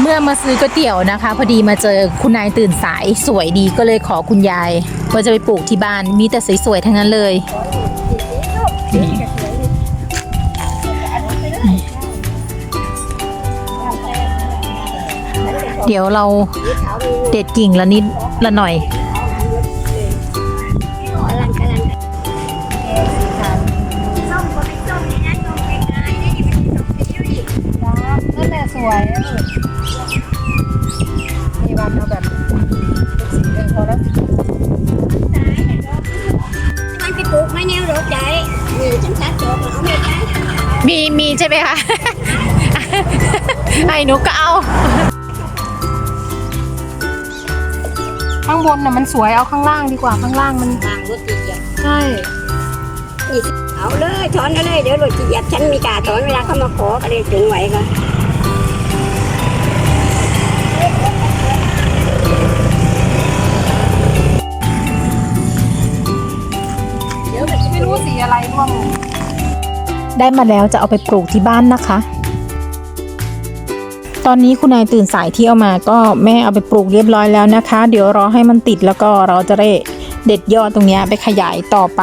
เมื่อมาซื้อก๋วยเตี๋ยวนะคะ พอดีมาเจอคุณนายตื่นสายสวยดีก็เลยขอคุณยายว่าจะไปปลูกที่บ้านมีแต่สวยๆทั้งนั้นเลยเดี๋ยวเราเด็ดกิ่งละนิดละหน่อย สวยมีวันเอาแบบสีเองพอแล้วมันไปปลูกไม้แนวรถได้มีจังสัดดอกเอาไม่ได้มีมีใช่ไหมคะไอ้หนูก็เอา ข้างบนน่ะมันสวยเอาข้างล่างดีกว่าข้างล่างมันทางรถจีเหยียบใช่นี่เอาเลยถอนเอาเลยเดี๋ยวรถจีเหยียบฉันมีกาถอนเวลาเขามาขอก็เลยถึงไหวก่ อะไรร่วมได้มาแล้วจะเอาไปปลูกที่บ้านนะคะ ตอนนี้คุณนายตื่นสายที่เอามาก็แม่เอาไปปลูกเรียบร้อยแล้วนะคะ เดี๋ยวรอให้มันติดแล้วก็เราจะได้เด็ดยอดตรงนี้ไปขยายต่อไป